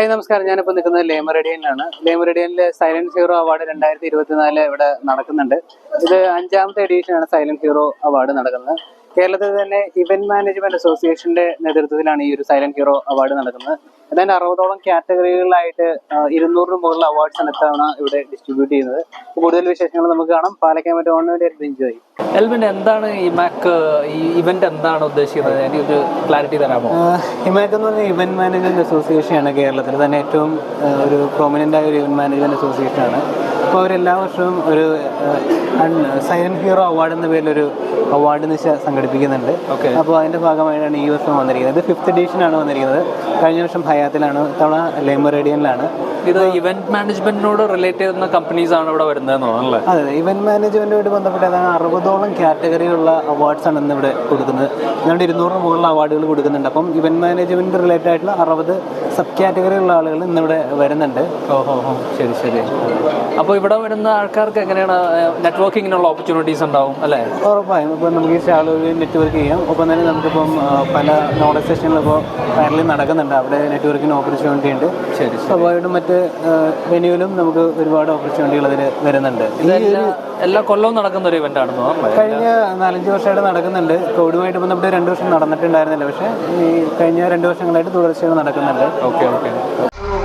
Hi നമസ്കാരം. ഞാനിപ്പോൾ നിൽക്കുന്നത് ലേമറേഡിയനിലാണ്. ലേമറേഡിയനിലെ സൈലൻസ് ഹീറോ അവാർഡ് രണ്ടായിരത്തി ഇരുപത്തിനാല് ഇവിടെ നടക്കുന്നുണ്ട്. ഇത് അഞ്ചാമത്തെ എഡിഷനാണ് സൈലൻസ് ഹീറോ അവാർഡ് നടക്കുന്നത്. കേരളത്തിൽ തന്നെ ഇവന്റ് മാനേജ്മെന്റ് അസോസിയേഷന്റെ നേതൃത്വത്തിലാണ് ഈ ഒരു സൈലന്റ് ഹീറോ അവാർഡ് നടക്കുന്നത്. അതായത് അറുപതോളം കാറ്റഗറികളിലായിട്ട് ഇരുന്നൂറിന് മുകളിൽ അവാർഡ്സ് ആണ് ഇവിടെ ഡിസ്ട്രിബ്യൂട്ട് ചെയ്യുന്നത്. കൂടുതൽ വിശേഷങ്ങൾ നമുക്ക് കാണാം. പാലക്കാൻ പറ്റുന്ന വേണ്ടി എൻജോയ് എൽവിൻ എന്താണ് ഈ മാക്ക് ഈ ഇവന്റ് എന്താണ് ഉദ്ദേശിക്കുന്നത്? എനിക്കൊരു ക്ലാരിറ്റി തരാമോ? ഹിമാറ്റ് എന്ന് പറഞ്ഞാൽ ഇവന്റ് മാനേജ്മെന്റ് അസോസിയേഷൻ ആണ് കേരളത്തിൽ തന്നെ ഏറ്റവും ഒരു പ്രൊമിനന്റ് ആയ ഒരു ഇവന്റ് മാനേജ്മെന്റ് അസോസിയേഷൻ അപ്പോൾ അവർ എല്ലാ വർഷവും ഒരു സൈലന്റ് ഹീറോ അവാർഡ് എന്ന പേരിൽ ഒരു അവാർഡ് നിശ സംഘടിപ്പിക്കുന്നുണ്ട്. ഓക്കെ. അപ്പോൾ അതിന്റെ ഭാഗമായിട്ടാണ് ഈ വർഷം വന്നിരിക്കുന്നത്. ഇത് ഫിഫ്ത്ത് എഡീഷൻ ആണ് വന്നിരിക്കുന്നത്. കഴിഞ്ഞ വർഷം ഹയാത്തിലാണ് തവണ ലേമറേഡിയനിലാണ് ഇത് ഇവന്റ് മാനേജ്മെന്റിനോട് റിലേറ്റ് ചെയ്യുന്ന കമ്പനീസ് ആണ് ഇവിടെ വരുന്നത് അതെ ഇവന്റ് മാനേജ്മെന്റുമായിട്ട് ബന്ധപ്പെട്ട് ഏതാണ് അറുപതോളം കാറ്റഗറിയുള്ള അവാർഡ്സ് ആണ് ഇന്ന് ഇവിടെ കൊടുക്കുന്നത്. ഞങ്ങളുടെ ഇരുന്നൂറിന് മുകളിൽ അവാർഡുകൾ കൊടുക്കുന്നുണ്ട്. അപ്പം ഇവന്റ് മാനേജ്മെന്റ് റിലേറ്റഡ് ആയിട്ടുള്ള അറുപത് സബ് കാറ്റഗറിയുള്ള ആളുകൾ ഇന്നിവിടെ വരുന്നുണ്ട്. ഓഹോ ഹോ ശരി ശരി. അപ്പോൾ ഇവിടെ വരുന്ന ആൾക്കാർക്ക് എങ്ങനെയാണ് നെറ്റ്വർക്കിങ്ങിനുള്ള ഓപ്പർച്യൂണിറ്റീസ് ഉണ്ടാവും അല്ലേ? ഉറപ്പായും. ഇപ്പോൾ നമുക്ക് ഈ ആളുകൾ നെറ്റ്വർക്ക് ചെയ്യാം. ഒപ്പം തന്നെ നമുക്കിപ്പം പല നോളജ് സെഷനിലിപ്പോൾ പാനലിൽ നടക്കുന്നുണ്ട്. അവിടെ നെറ്റ്വർക്കിന് ഓപ്പർച്യൂണിറ്റി ഉണ്ട്. ശരി സ്വാഭാവികമായിട്ടും മറ്റ് വെന്യൂവിലും നമുക്ക് ഒരുപാട് ഓപ്പർച്യൂണിറ്റികൾ അതിൽ വരുന്നുണ്ട്. എല്ലാ കൊല്ലവും നടക്കുന്ന ഒരു ഇവന്റ് തോന്നുന്നു കഴിഞ്ഞ നാലഞ്ച് വർഷമായിട്ട് നടക്കുന്നുണ്ട്. കോവിഡുമായിട്ട് ബന്ധപ്പെട്ട് രണ്ട് വർഷം നടന്നിട്ടുണ്ടായിരുന്നില്ല. പക്ഷേ ഈ കഴിഞ്ഞ രണ്ട് വർഷങ്ങളായിട്ട് തുടർച്ചയായി നടക്കുന്നുണ്ട്. ok, ok.